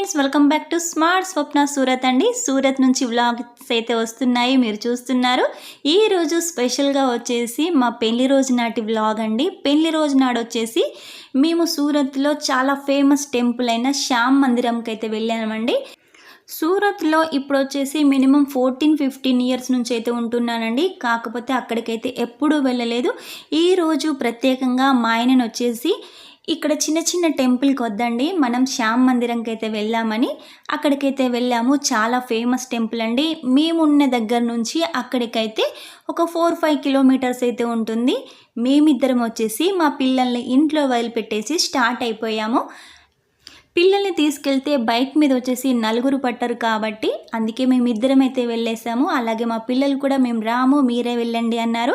Friends welcome back to smart Swapna Surat అండి. సూరత్ నుంచి vlogs అయితే వస్తున్నాయి మీరు చూస్తున్నారు. ఈ రోజు స్పెషల్గా వచ్చేసి మా పెళ్ళి రోజు నాటి వ్లాగ్ అండి. పెళ్ళి రోజు నాడు వచ్చేసి మేము సూరత్లో చాలా ఫేమస్ టెంపుల్ అయిన శ్యామ్ మందిరంకి అయితే వెళ్ళామండి. సూరత్లో ఇప్పుడు వచ్చేసి మినిమం ఫోర్టీన్ ఫిఫ్టీన్ ఇయర్స్ నుంచి అయితే ఉంటున్నానండి. కాకపోతే అక్కడికైతే ఎప్పుడూ వెళ్ళలేదు. ఈ రోజు ప్రత్యేకంగా మా ఆయనను వచ్చేసి ఇక్కడ చిన్న చిన్న టెంపుల్కి వద్దండి మనం శ్యామ్ మందిరంకి అయితే వెళ్ళామని అక్కడికైతే వెళ్ళాము. చాలా ఫేమస్ టెంపుల్ అండి. మేమున్న దగ్గర నుంచి అక్కడికైతే ఒక ఫోర్ ఫైవ్ కిలోమీటర్స్ అయితే ఉంటుంది. మేమిద్దరం వచ్చేసి మా పిల్లల్ని ఇంట్లో వదిలిపెట్టేసి స్టార్ట్ అయిపోయాము. పిల్లల్ని తీసుకెళ్తే బైక్ మీద వచ్చేసి నలుగురు పట్టరు కాబట్టి అందుకే మేము ఇద్దరం అయితే వెళ్ళేసాము అలాగే మా పిల్లలు కూడా మేము రాము మీరే వెళ్ళండి అన్నారు.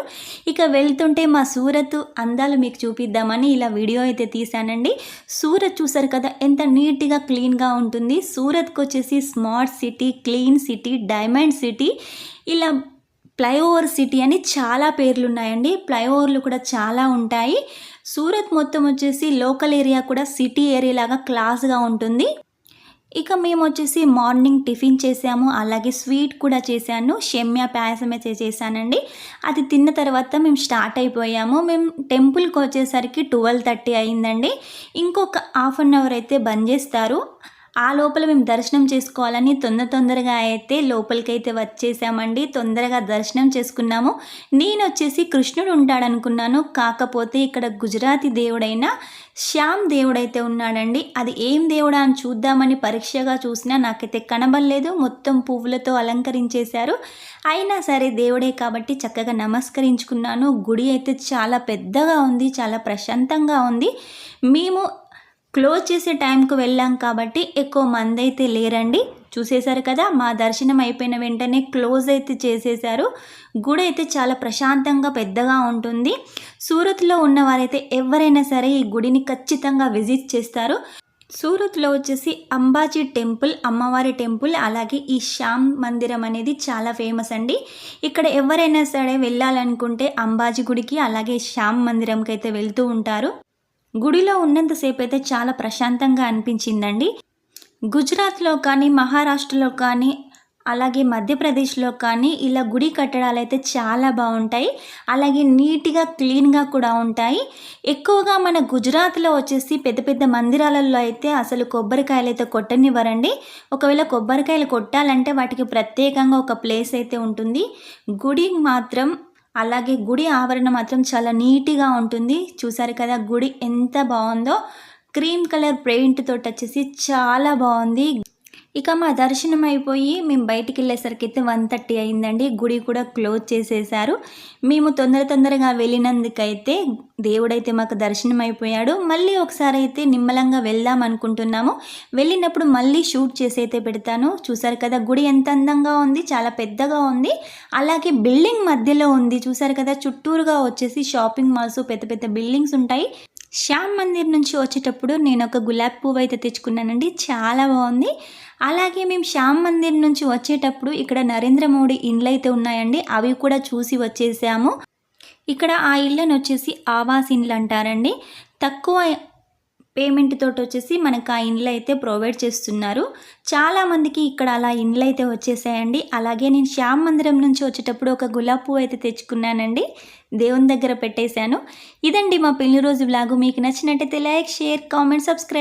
ఇక వెళ్తుంటే మా సూరత్ అందాలు మీకు చూపిద్దామని ఇలా వీడియో అయితే తీశానండి. సూరత్ చూసారు కదా ఎంత నీట్గా క్లీన్గా ఉంటుంది. సూరత్కి వచ్చేసి smart city clean city diamond city ఇలా ఫ్లైఓవర్ సిటీ అని చాలా పేర్లు ఉన్నాయండి ఫ్లైఓవర్లు కూడా చాలా ఉంటాయి. సూరత్ మొత్తం వచ్చేసి లోకల్ ఏరియా కూడా సిటీ ఏరియా లాగా క్లాస్గా ఉంటుంది. ఇక మేము వచ్చేసి మార్నింగ్ టిఫిన్ చేసాము. అలాగే స్వీట్ కూడా చేశాను. షెమ్యా పాయసం అయితే చేశానండి. అది తిన్న తర్వాత మేము స్టార్ట్ అయిపోయాము. మేము టెంపుల్కి వచ్చేసరికి ట్వెల్వ్ థర్టీ అయిందండి. ఇంకొక హాఫ్ అన్ అవర్ అయితే బంద్ చేస్తారు. ఆ లోపల మేము దర్శనం చేసుకోవాలని తొందర తొందరగా అయితే లోపలికి అయితే వచ్చేసామండి. తొందరగా దర్శనం చేసుకున్నాము. నేను వచ్చేసి కృష్ణుడు ఉంటాడనుకున్నాను. కాకపోతే ఇక్కడ గుజరాతీ దేవుడైన శ్యామ్ దేవుడైతే ఉన్నాడండి. అది ఏం దేవుడా అని చూద్దామని పరీక్షగా చూసినా నాకైతే కనబడలేదు. మొత్తం పువ్వులతో అలంకరించేశారు. అయినా సరే దేవుడే కాబట్టి చక్కగా నమస్కరించుకున్నాను. గుడి అయితే చాలా పెద్దగా ఉంది. చాలా ప్రశాంతంగా ఉంది. మేము క్లోజ్ చేసే టైంకు వెళ్ళాం కాబట్టి ఎక్కువ మంది అయితే లేరండి. చూసేశారు కదా మా దర్శనం అయిపోయిన వెంటనే క్లోజ్ అయితే చేసేశారు. గుడి అయితే చాలా ప్రశాంతంగా పెద్దగా ఉంటుంది. సూరత్లో ఉన్నవారైతే ఎవరైనా సరే ఈ గుడిని ఖచ్చితంగా విజిట్ చేస్తారు. సూరత్లో వచ్చేసి అంబాజీ టెంపుల్ అమ్మవారి టెంపుల్ అలాగే ఈ శ్యామ్ మందిరం అనేది చాలా ఫేమస్ అండి. ఇక్కడ ఎవరైనా సరే వెళ్ళాలనుకుంటే అంబాజీ గుడికి అలాగే శ్యామ్ మందిరంకి అయితే వెళ్తూ ఉంటారు. గుడిలో ఉన్నంతసేపు అయితే చాలా ప్రశాంతంగా అనిపించిందండి. గుజరాత్లో కానీ మహారాష్ట్రలో కానీ అలాగే మధ్యప్రదేశ్లో కానీ ఇలా గుడి కట్టడాలు అయితే చాలా బాగుంటాయి. అలాగే నీట్గా క్లీన్గా కూడా ఉంటాయి. ఎక్కువగా మన గుజరాత్లో వచ్చేసి పెద్ద పెద్ద మందిరాలలో అయితే అసలు కొబ్బరికాయలు అయితే కొట్టనివ్వరండి. ఒకవేళ కొబ్బరికాయలు కొట్టాలంటే వాటికి ప్రత్యేకంగా ఒక ప్లేస్ అయితే ఉంటుంది. గుడి మాత్రం అలాగే గుడి ఆవరణ మాత్రం చాలా నీట్గా ఉంటుంది. చూసారు కదా గుడి ఎంత బాగుందో. క్రీమ్ కలర్ పెయింట్ తోటి వచ్చేసి చాలా బాగుంది. ఇక మా దర్శనం అయిపోయి మేము బయటికి వెళ్ళేసరికి అయితే వన్ థర్టీ అయిందండి. గుడి కూడా క్లోజ్ చేసేసారు. మేము తొందర తొందరగా వెళ్ళినందుకైతే దేవుడైతే మాకు దర్శనం అయిపోయాడు. మళ్ళీ ఒకసారి అయితే నిమ్మలంగా వెళ్దాం అనుకుంటున్నాము. వెళ్ళినప్పుడు మళ్ళీ షూట్ చేసి అయితే పెడతాను. చూసారు కదా గుడి ఎంత అందంగా ఉంది చాలా పెద్దగా ఉంది. అలాగే బిల్డింగ్ మధ్యలో ఉంది. చూసారు కదా చుట్టూరుగా వచ్చేసి షాపింగ్ మాల్స్ పెద్ద పెద్ద బిల్డింగ్స్ ఉంటాయి. శ్యామ్ మందిర్ నుంచి వచ్చేటప్పుడు నేను ఒక గులాబీ పువ్వు అయితే తెచ్చుకున్నానండి. చాలా బాగుంది. అలాగే మేము శ్యామ్ మందిర్ నుంచి వచ్చేటప్పుడు ఇక్కడ నరేంద్ర మోడీ ఇండ్లు అయితే ఉన్నాయండి. అవి కూడా చూసి వచ్చేసాము. ఇక్కడ ఆ ఇళ్ళను వచ్చేసి ఆవాస్ ఇండ్లు అంటారండి. తక్కువ పేమెంట్ తోటి వచ్చేసి మనకు ఆ ఇండ్లు అయితే ప్రొవైడ్ చేస్తున్నారు. చాలామందికి ఇక్కడ అలా ఇండ్లు అయితే వచ్చేసాయండి. అలాగే నేను శ్యామ్ మందిరం నుంచి వచ్చేటప్పుడు ఒక గులాబ్ పువ్వు అయితే తెచ్చుకున్నానండి. దేవుని దగ్గర పెట్టేశాను. ఇదండి మా పెళ్ళి రోజు బ్లాగు మీకు నచ్చినట్టయితే లైక్ షేర్ కామెంట్ సబ్స్క్రైబ్